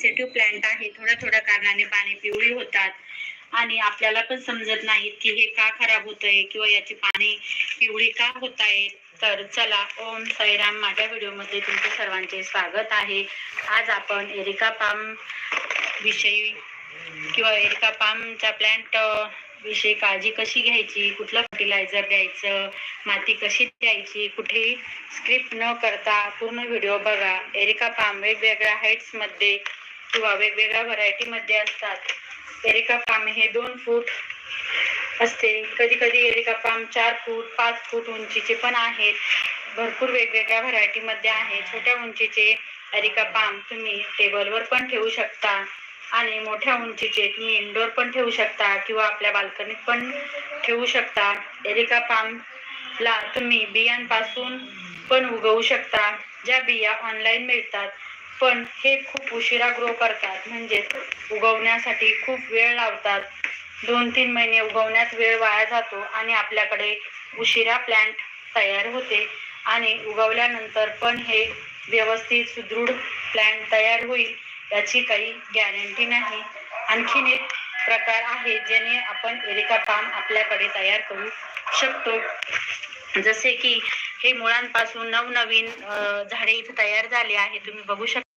Sensitive plant आहे. थोड्या थोड्या कारणाने पाने पिवळी होतात. आणि आपल्याला पण समजत नाहीत की हे का खराब होतंय किंवा याची पाने पिवळी का होत आहेत तर चला ओम साईराम. माझ्या व्हिडिओमध्ये तुमचे सर्वांचे स्वागत आहे. आज आपण एरिका पाम विषयी किंवा एरिका पामच्या प्लॅन्ट विषयी काळजी कशी घ्यायची? कुठलं फर्टिलायझर द्यायचं? माती कशी द्यायची? कुठे स्क्रिप्ट न करता पूर्ण व्हिडिओ बघा. एरिका पाम वेगवेगळ्या हाईट्समध्ये मध्ये किंवा वेगवेगळ्या व्हरायटी मध्ये असतात. एरिका पाम हे दोन फूट असते. कधी कधी एरिका पाम चार फूट पाच फूट उंचीचे पण आहेत. भरपूर वेगवेगळ्या व्हरायटी मध्ये आहे. छोट्या उंचीचे एरिका पाम तुम्ही टेबलवर पण ठेवू शकता आणि मोठ्या उंचीचे तुम्ही इंडोर पण ठेवू शकता किंवा आपल्या बाल्कनीत पण ठेवू शकता. एरिका पाम ला तुम्ही बियांपासून पण उगवू शकता. ज्या बिया ऑनलाईन मिळतात पण हे खूप उशिरा ग्रो करतात. म्हणजे उगवण्यासाठी खूप वेळ लावतात. दोन तीन महिने उगवण्यात वेळ वाया जातो आणि आपल्याकडे उशिरा प्लांट तयार होते. आणि उगवल्यानंतर पण हे व्यवस्थित सुदृढ प्लांट तयार होईल याची काही गॅरंटी नाही. आणखीन एक प्रकार आहे ज्याने आपण एरिका पाम आपल्याकडे तयार करू शकतो. जसे की हे मुळांपासून नवनवीन झाडे इथे तयार झाले आहे तुम्ही बघू शकता.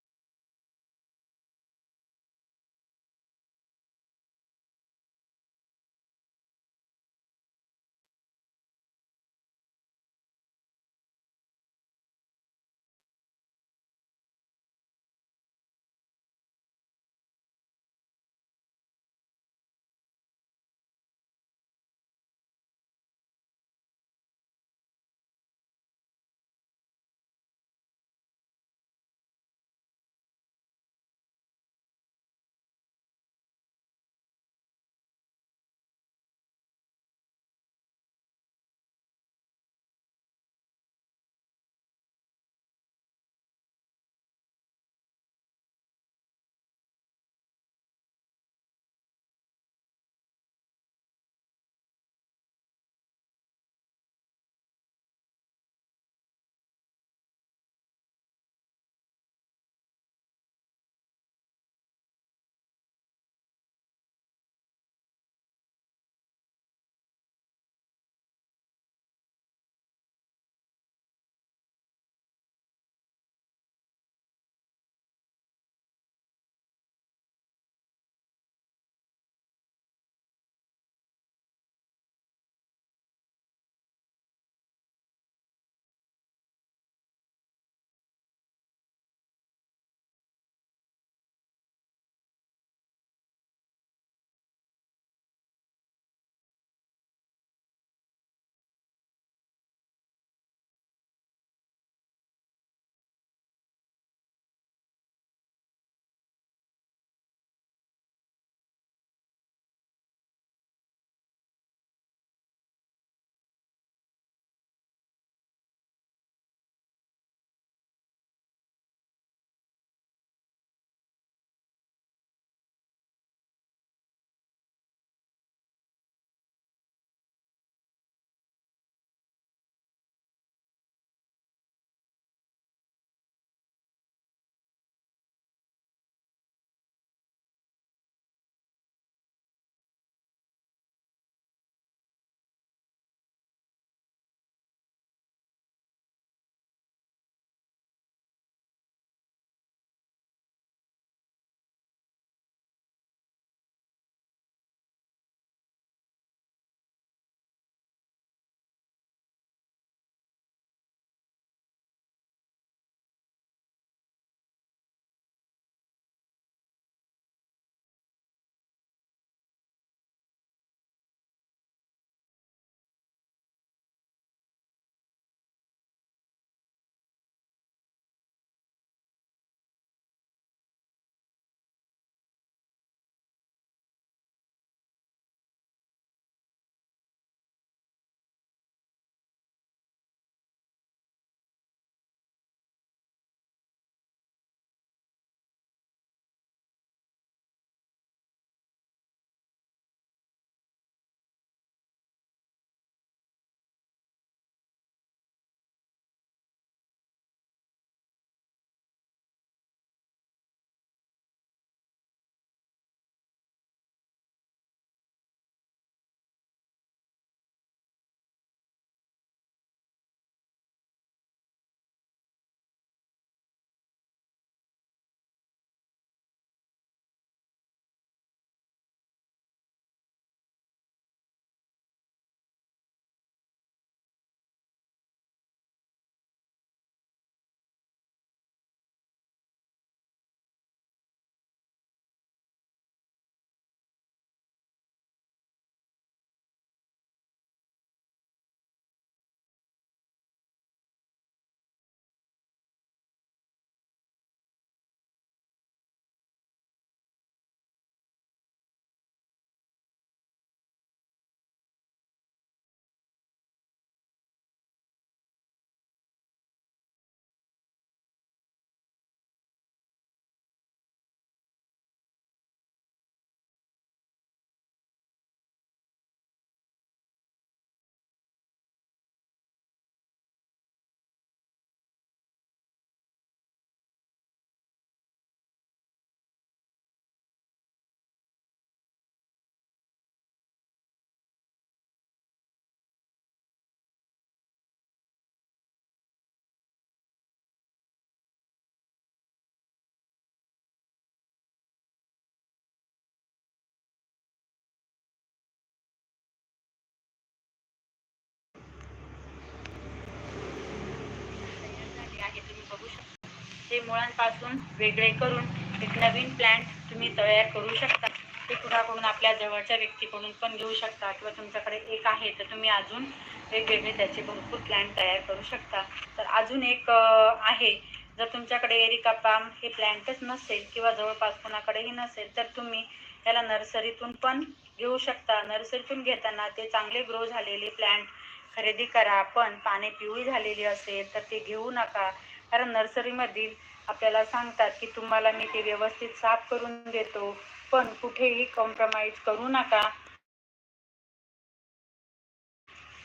ते मुळांपासून वेगळे करून एक नवीन प्लॅन्ट तुम्ही तयार करू शकता ते कुणाकडून? आपल्या जवळच्या व्यक्तीकडून पण घेऊ शकता किंवा तुमच्याकडे एक आहे तर तुम्ही अजून वेगवेगळे त्याचे भरपूर प्लॅन्ट तयार करू शकता. तर अजून एक आहे जर तुमच्याकडे एरिका पाम हे प्लॅन्टच नसेल किंवा जवळपास कोणाकडेही नसेल तर तुम्ही याला नर्सरीतून पण घेऊ शकता. नर्सरीतून घेताना ते चांगले ग्रो झालेले प्लॅन्ट खरेदी करा पण पाने पिवळी झालेली असेल तर ते घेऊ नका. कारण नर्सरीमधील आपल्याला सांगतात की तुम्हाला मी ते व्यवस्थित साफ करून देतो पण कुठेही कॉम्प्रोमाइज करू नका.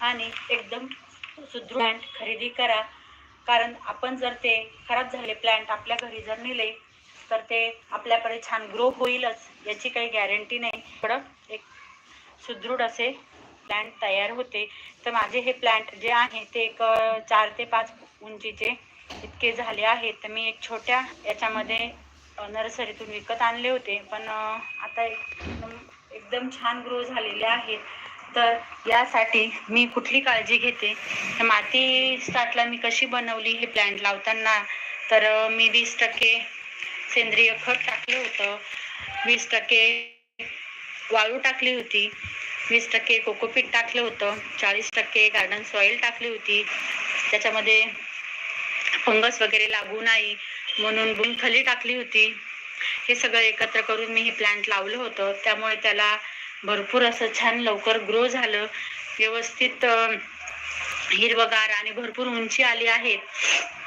आणि एकदम सुदृढ खरेदी करा. कारण आपण जर ते खराब झाले प्लॅन्ट आपल्या घरी जर नेले तर ते आपल्याकडे छान ग्रो होईलच याची काही गॅरंटी नाही. थोडं एक सुदृढ असे प्लॅन्ट तयार होते. तर माझे हे प्लॅन्ट जे आहे ते एक चार ते पाच उंचीचे इतके झाले आहेत. तर मी एक छोट्या याच्यामध्ये नर्सरीतून विकत आणले होते. पण आता एकदम एकदम छान ग्रो झालेले आहेत. तर यासाठी मी कुठली काळजी घेते? माती स्टार्टला मी कशी बनवली हे प्लॅन्ट लावताना? तर मी वीस टक्के सेंद्रिय खत टाकलं होतं. वीस टक्के वाळू टाकली होती. वीस टक्के कोकोपीट टाकलं होतं. चाळीस टक्के गार्डन सॉईल टाकली होती. त्याच्यामध्ये फंगस वगैरे लागू नाही म्हणून बुंखली टाकली होती. हे सगळं एकत्र करून मी हे प्लांट लावलं होतं. त्यामुळे त्याला भरपूर असं छान लवकर ग्रो झालं. व्यवस्थित हिरवगार आणि भरपूर उंची आली आहे.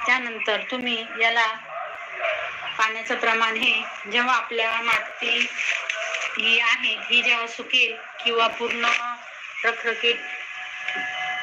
त्यानंतर तुम्ही याला पाण्याचं प्रमाण हे जेव्हा आपल्या माती ही आहे ही जेव्हा सुकेल किंवा पूर्ण रखरखीत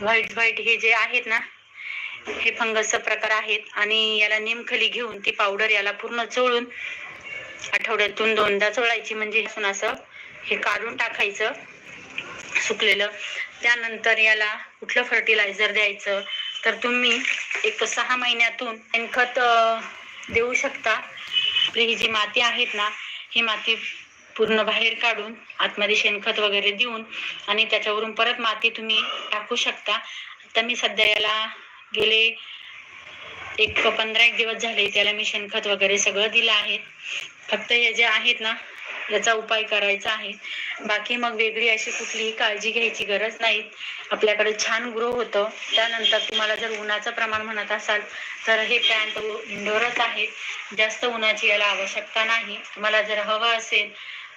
व्हाईट व्हाईट हे जे आहेत ना हे फंगसचा प्रकार आहेत आणि याला निमखली घेऊन ती पावडर याला पूर्ण चोळून आठवड्यातून दोनदा चोळायची म्हणजे ह्यातून असं हे काढून टाकायचं सुकलेलं. त्यानंतर याला कुठलं फर्टिलायझर द्यायचं तर तुम्ही एक सहा महिन्यातून शेणखत देऊ शकता. आपली ही जी माती आहेत ना ही माती पूर्ण बाहेर काढून आतमध्ये शेणखत वगैरे देऊन आणि त्याच्यावरून परत माती तुम्ही टाकू शकता. आता मी सध्या याला गेले एक पंधरा एक दिवस झाले त्याला मी शेणखत वगैरे सगळं दिलं आहे. फक्त हे जे आहेत ना याचा उपाय करायचा आहे. बाकी मग वेगळी अशी कुठलीही काळजी घ्यायची गरज नाही. आपल्याकडे छान ग्रो होतं. त्यानंतर तुम्हाला जर उन्हाचं प्रमाण म्हणत असाल तर हे पॅन्ट इंडोरच आहेत. जास्त उन्हाची याला आवश्यकता नाही. तुम्हाला जर हवं असेल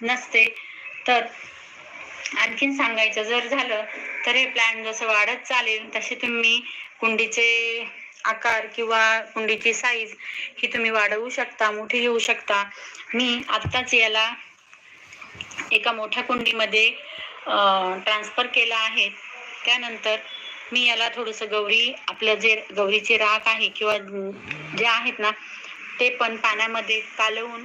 नसते. तर आणखीन सांगायचं जर झालं तर हे प्लॅन जसं वाढत चालेल तसे तुम्ही कुंडीचे आकार किंवा कुंडीची साईज ही तुम्ही वाढवू शकता मोठी घेऊ शकता. मी आत्ताच याला एका मोठ्या कुंडीमध्ये ट्रान्सफर केला आहे. त्यानंतर मी याला थोडंसं गौरी आपलं जे गौरीचे राख आहे किंवा जे आहेत ना ते पण पाण्यामध्ये कालवून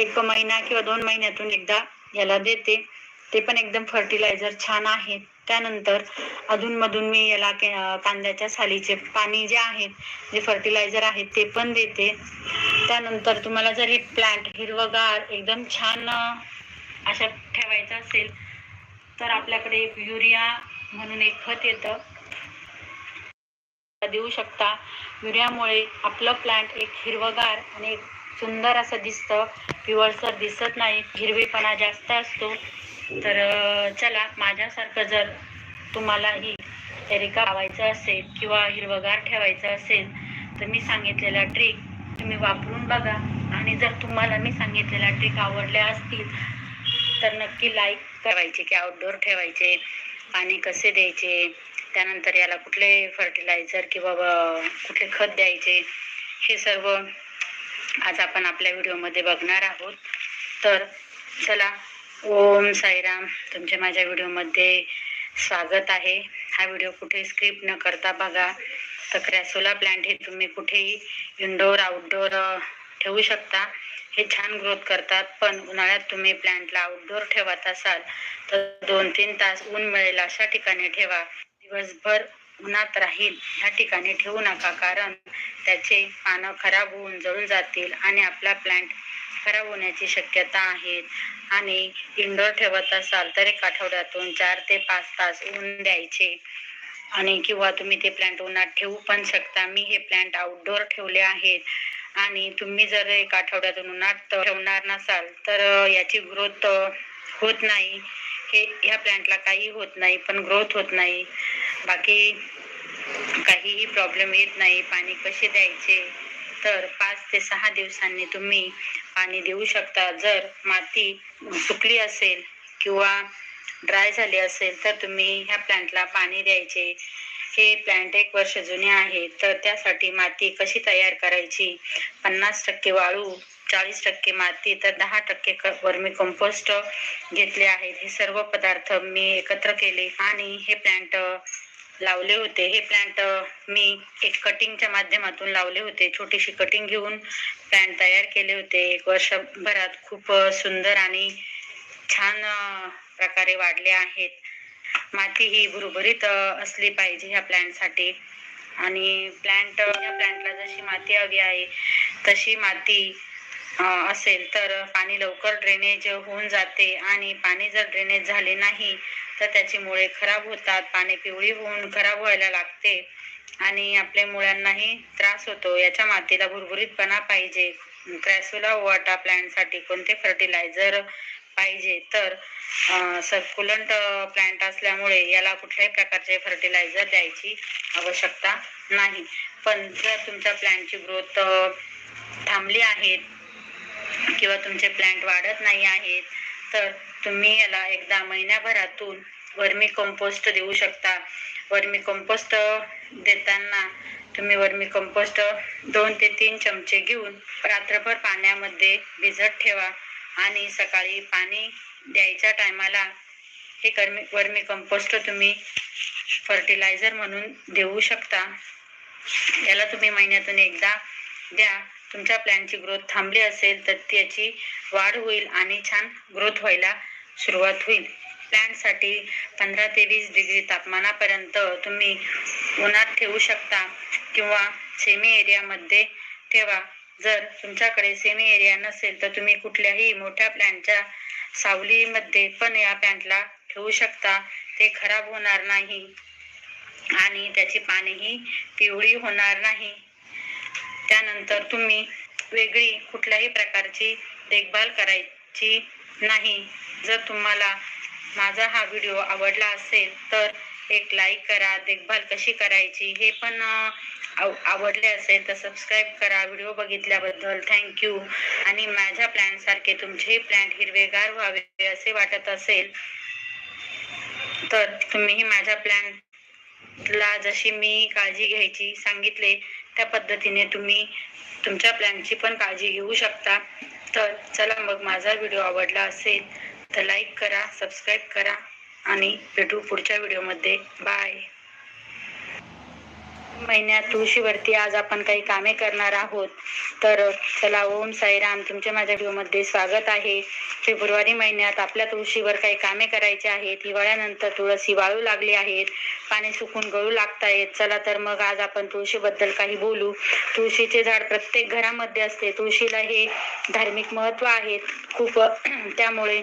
एक महिना किंवा दोन महिन्यातून एकदा याला देते. ते पण एकदम फर्टिलायझर छान आहे. त्यानंतर अधूनमधून मी याला कांद्याच्या सालीचे पाणी जे आहेत जे फर्टिलायझर आहेत ते पण देते. त्यानंतर तुम्हाला जर हे प्लांट हिरवगार एकदम छान अशा ठेवायचं असेल तर आपल्याकडे एक युरिया म्हणून एक खत येतं. देऊ शकता. युरियामुळे आपलं प्लांट एक हिरवगार आणि एक सुंदर असं दिसतं. पिवळसर दिसत नाही. हिरवेपणा जास्त असतो. तर चला माझ्यासारखं जर तुम्हालाही एरिका लावायचं असेल किंवा हिरवगार ठेवायचं असेल तर मी सांगितलेला ट्रिक तुम्ही वापरून बघा. आणि जर तुम्हाला मी सांगितलेला ट्रिक आवडल्या असतील तर नक्की लाईक करायचे की आउटडोअर ठेवायचे पाणी कसे द्यायचे. त्यानंतर याला कुठले फर्टिलायझर किंवा कुठले खत द्यायचे. हे सर्व आज आपण आपल्या व्हिडिओमध्ये बघणार आहोत. तर चला ओम साईराम तुमच्या माझ्या व्हिडिओमध्ये स्वागत आहे. हा व्हिडिओ कुठे स्क्रिप्ट न करता बघा. तर क्रॅसोला प्लांट हे तुम्ही कुठेही इनडोअर आउटडोअर ठेवू शकता. हे छान ग्रोथ करतात. पण उन्हाळ्यात तुम्ही प्लांटला आउटडोअर ठेवत असाल तर दोन तीन तास ऊन मिळेल अशा ठिकाणी ठेवा. दिवसभर उन्हात राहील. ह्या ठिकाणी ठेवू नका कारण त्याचे पानं खराब होऊन जळून जातील आणि आपला प्लांट खराब होण्याची शक्यता आहे. आणि इंडोर ठेवत असाल तर एक आठवड्यातून चार ते पाच तास ऊन द्यायचे. आणि किंवा तुम्ही ते प्लांट उन्हात ठेवू पण शकता. मी हे प्लांट आउटडोअर ठेवले आहेत. आणि तुम्ही जर एक आठवड्यातून उन्हात ठेवणार नसाल तर याची ग्रोथ होत नाही. हे ह्या प्लांटला काही होत नाही पण ग्रोथ होत नाही. बाकी काहीही प्रॉब्लेम येत नाही पाणी कसे द्यायचे? तर पाच ते सहा दिवसांनी तुम्ही पाणी देऊ शकता. जर माती सुकली असेल किंवा ड्राय झाली असेल तर तुम्ही ह्या प्लांटला पाणी द्यायचे. हे प्लांट एक वर्ष जुने आहे तर त्यासाठी माती कशी तयार करायची? पन्नास टक्के वाळू चाळीस टक्के माती तर दहा टक्के क- वर्मी कंपोस्ट घेतले आहेत. हे सर्व पदार्थ मी एकत्र केले आणि हे प्लांट लावले होते. हे प्लांट मी एक कटिंगच्या माध्यमातून लावले होते. छोटीशी कटिंग घेऊन प्लांट तयार केले होते. एक वर्षभरात खूप सुंदर आणि छान प्रकारे वाढले आहेत. माती ही भुरभुरीत असली पाहिजे ह्या प्लांटसाठी आणि प्लांट या प्लांटला जशी माती हवी आहे तशी माती असेल तर पाणी लवकर ड्रेनेज होऊन जाते आणि पाणी जर ड्रेनेज झाले नाही तर त्याची मुळे खराब होतात. पाणी पिवळी होऊन खराब व्हायला लागते आणि आपल्या मुळांनाही त्रास होतो. याच्या मातीला भुरभुरीतपणा पाहिजे. क्रॅसुला वॉटा प्लॅन्टसाठी कोणते फर्टिलायझर पाहिजे? तर सर्क्युलंट प्लांट असल्यामुळे याला कुठल्याही प्रकारचे फर्टिलायझर द्यायची आवश्यकता नाही. पण जर तुमच्या प्लांटची ग्रोथ थांबली आहेत किंवा तुमचे प्लांट वाढत नाही आहेत तर तुम्ही याला एकदा महिन्याभरातून वर्मी कंपोस्ट देऊ शकता. वर्मी कंपोस्ट देताना तुम्ही वर्मी कंपोस्ट दोन ते तीन चमचे घेऊन रात्रभर पाण्यामध्ये भिजत ठेवा आणि सकाळी पाणी द्यायच्या टायमाला हे कर्मी वर्मी कंपोस्ट तुम्ही फर्टिलायझर म्हणून देऊ शकता. याला तुम्ही महिन्यातून एकदा द्या. तुमच्या प्लॅनची ग्रोथ थांबली असेल तर त्याची वाढ होईल आणि छान ग्रोथ व्हायला सुरुवात होईल. प्लॅन्टसाठी पंधरा ते वीस डिग्री तापमानापर्यंत तुम्ही उन्हात ठेवू शकता किंवा सेमी एरियामध्ये ठेवा. जर तुमच्याकडे सेमी एरिया नसेल तर तुम्ही कुठल्याही मोठ्या प्लॅनच्या सावलीमध्ये पण या प्लॅन्टला ठेवू शकता. ते खराब होणार नाही आणि त्याची पानेही पिवळी होणार नाही. त्यानंतर तुम्ही वेगळी कुठल्याही प्रकारची देखभाल करायची नाही. जर तुम्हाला माझा हा व्हिडिओ आवडला असेल तर एक लाईक करा देखभाल कशी करायची हे पण आव- आवडले असेल तर सबस्क्राईब करा. व्हिडिओ बघितल्याबद्दल थँक्यू आणि माझ्या प्लॅनसारखे तुमचेही प्लॅन हिरवेगार व्हावे असे वाटत असेल तर तुम्हीही माझ्या प्लॅन ला जशी मी काळजी घ्यायची सांगितले त्या पद्धतीने तुम्ही तुमच्या प्लॅनची पण काळजी घेऊ शकता. तर चला मग माझा व्हिडिओ आवडला असेल तर लाईक करा सबस्क्राईब करा आणि भेटू पुढच्या व्हिडिओमध्ये. बाय. महिन्यात तुळशीवरती आज आपण काही कामे करणार आहोत. तर चला ओम साईराम तुमच्या माझ्या व्हिडिओमध्ये स्वागत आहे. फेब्रुवारी महिन्यात आपल्या तुळशीवर काही कामे करायची आहेत. हिवाळ्यानंतर तुळशी वाळू लागली आहेत. पाणी सुकून गळू लागत आहेत चला तर मग आज आपण तुळशीबद्दल काही बोलू. तुळशीचे झाड प्रत्येक घरामध्ये असते. तुळशीला हे धार्मिक महत्त्व आहे. खूप त्यामुळे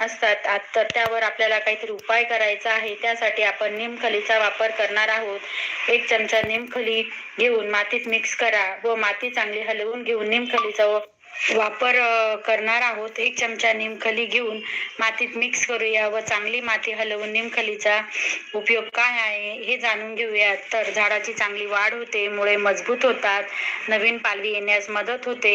असतात. आता तर त्यावर आपल्याला काहीतरी उपाय करायचा आहे. त्यासाठी आपण निमखलीचा वापर करणार आहोत. एक चमचा निमखली घेऊन मातीत मिक्स करा व माती चांगली हलवून घेऊन निमखलीचा वापर करणार आहोत. एक चमचा निमखली घेऊन मातीत मिक्स करूया व चांगली माती हलवून निमखलीचा उपयोग काय आहे हे जाणून घेऊया तर झाडाची चांगली वाढ होते मुळे मजबूत होतात नवीन पालवी येण्यास मदत होते.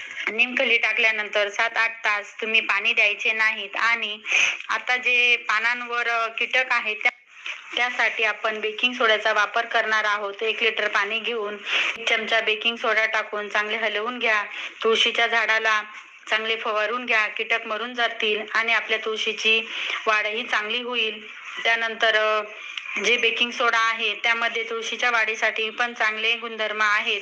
निमखली टाकल्यानंतर सात आठ तास तुम्ही पाणी द्यायचे नाहीत. आणि आता जे पानांवर कीटक आहेत त्या त्यासाठी आपण बेकिंग सोड्याचा वापर करणार आहोत. एक लिटर पाणी घेऊन एक चमचा बेकिंग सोडा टाकून चांगले हलवून घ्या. तुळशीच्या झाडाला चांगले फवारून घ्या. कीटक मरून जातील आणि आपल्या तुळशीची वाढही चांगली होईल. त्यानंतर जे बेकिंग सोडा आहे त्यामध्ये तुळशीच्या वाढीसाठी पण चांगले गुणधर्म आहेत.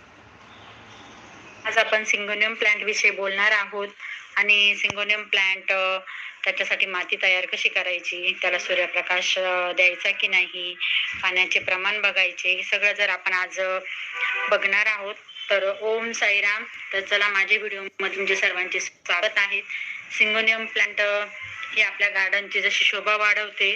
आज आपण सिंगोनियम प्लांट विषयी बोलणार आहोत. आणि सिंगोनियम प्लांट त्याच्यासाठी माती तयार कशी करायची? त्याला सूर्यप्रकाश द्यायचा की नाही? पाण्याचे प्रमाण बघायचे. हे सगळं जर आपण आज बघणार आहोत तर ओम साईराम. तर चला माझ्या व्हिडिओमध्ये तुमचे सर्वांचे स्वागत आहे. सिंगोनियम प्लांट हे आपल्या गार्डनची जशी शोभा वाढवते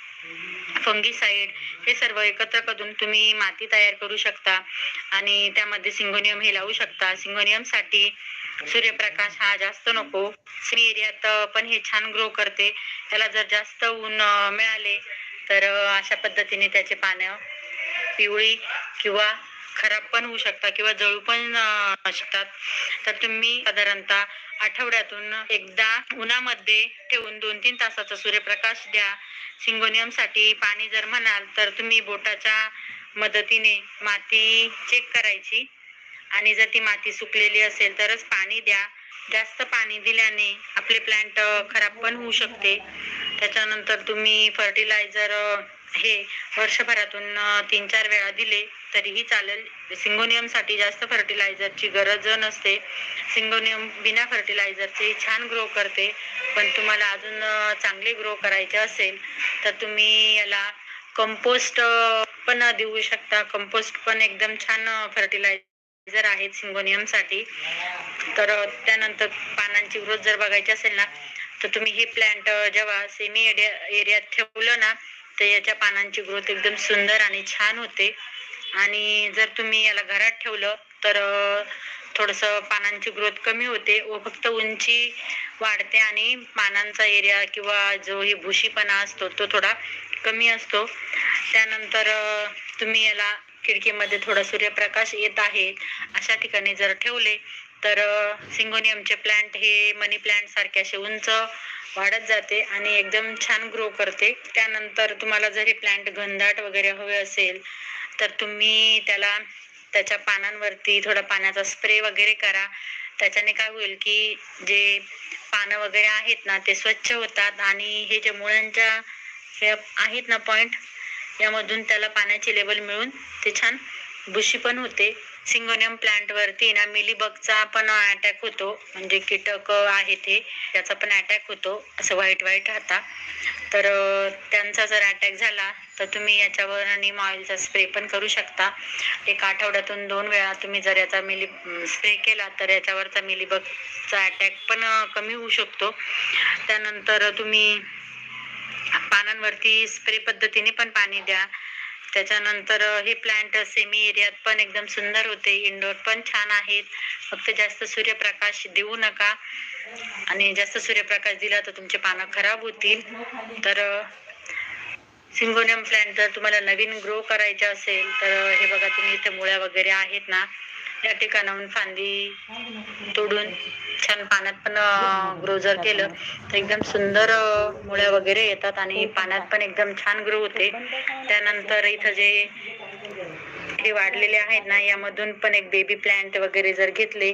फंगीसाईड हे सर्व एकत्र करून तुम्ही माती तयार करू शकता आणि त्यामध्ये सिंगोनियम हे लावू शकता. सिंगोनियमसाठी सूर्यप्रकाश हा जास्त नको. फ्री एरियात पण हे छान ग्रो करते. त्याला जर जास्त ऊन मिळाले तर अशा पद्धतीने त्याचे पानं पिवळी किंवा खराब पण होऊ शकतात किंवा जळू पण शकतात. तर तुम्ही साधारणतः आठवड्यातून एकदा उन्हामध्ये ठेवून दोन तीन तासाचा सूर्यप्रकाश द्या. सिंगोनियमसाठी पाणी जर म्हणाल तर तुम्ही बोटाच्या मदतीने माती चेक करायची. आणि जर ती माती सुकलेली असेल तरच पाणी द्या. जास्त पाणी दिल्याने आपले प्लांट खराब पण होऊ शकते. त्याच्यानंतर तुम्ही फर्टिलायझर हे वर्षभरातून तीन चार वेळा दिले तरीही चालेल. सिंगोनियमसाठी जास्त फर्टिलायझरची गरज नसते. सिंगोनियम बिना फर्टिलायझरचे छान ग्रो करते. पण तुम्हाला अजून चांगले ग्रो करायचे असेल तर तुम्ही याला कंपोस्ट पण देऊ शकता. कंपोस्ट पण एकदम छान फर्टिलायझर आहेत सिंगोनियमसाठी. तर त्यानंतर पानांची ग्रोथ जर बघायची असेल ना तर तुम्ही हे प्लॅन्ट जेव्हा सेमी एरिया एरियात ठेवलं ना तर याच्या पानांची ग्रोथ एकदम सुंदर आणि छान होते. आणि जर तुम्ही याला घरात ठेवलं तर थोडंसं पानांची ग्रोथ कमी होते. व फक्त उंची वाढते आणि पानांचा एरिया किंवा जो ही भुशीपणा असतो तो थोडा कमी असतो. त्यानंतर तुम्ही याला खिडकीमध्ये थोडा सूर्यप्रकाश येत आहे. अशा ठिकाणी जर ठेवले तर सिंगोनियमचे प्लांट हे मनी प्लांट सारखे असे उंच वाढत जाते आणि एकदम छान ग्रो करते. त्यानंतर तुम्हाला जर हे प्लांट घनदाट वगैरे हवे असेल तर तुम्ही त्याला त्याच्या पानांवरती थोडा पाण्याचा स्प्रे वगैरे करा. त्याच्याने काय होईल की जे पानं वगैरे आहेत ना ते स्वच्छ होतात आणि हे जे मुळांच्या हे आहेत ना पॉइंट यामधून त्याला पाण्याची लेवल मिळून ते छान बुशी पण होते. सिंगोनियम प्लांट वरती ना मिलीबगचा पण अटॅक होतो. म्हणजे कीटक आहे ते त्याचा पण अटॅक होतो. असं व्हाईट व्हाईट राहता तर त्यांचा जर अटॅक झाला तर तुम्ही याच्यावर आणि ऑइलचा स्प्रे पण करू शकता. एक आठवड्यातून दोन वेळा तुम्ही जर याचा मिली स्प्रे केला तर याच्यावरचा मिलीबगचा अटॅक पण कमी होऊ शकतो. त्यानंतर तुम्ही पानांवरती स्प्रे पद्धतीने पण पाणी द्या. त्याच्यानंतर हे प्लांट सेमी एरियात पण एकदम सुंदर होते. इंडोर पण छान आहेत. फक्त जास्त सूर्यप्रकाश देऊ नका. आणि जास्त सूर्यप्रकाश दिला तर तुमचे पानं खराब होतील. तर सिंगोनियम प्लांट जर तुम्हाला नवीन ग्रो करायचे असेल तर हे बघा तुम्ही इथे मुळ्या वगैरे आहेत ना या ठिकाणाहून फांदी तोडून छान पाण्यात पण ग्रो जर केलं. तर एकदम सुंदर मुळ्या वगैरे येतात आणि पाण्यात पण एकदम छान ग्रो होते. त्यानंतर इथं जे हे वाढलेले आहेत ना यामधून पण एक बेबी प्लांट वगैरे जर घेतले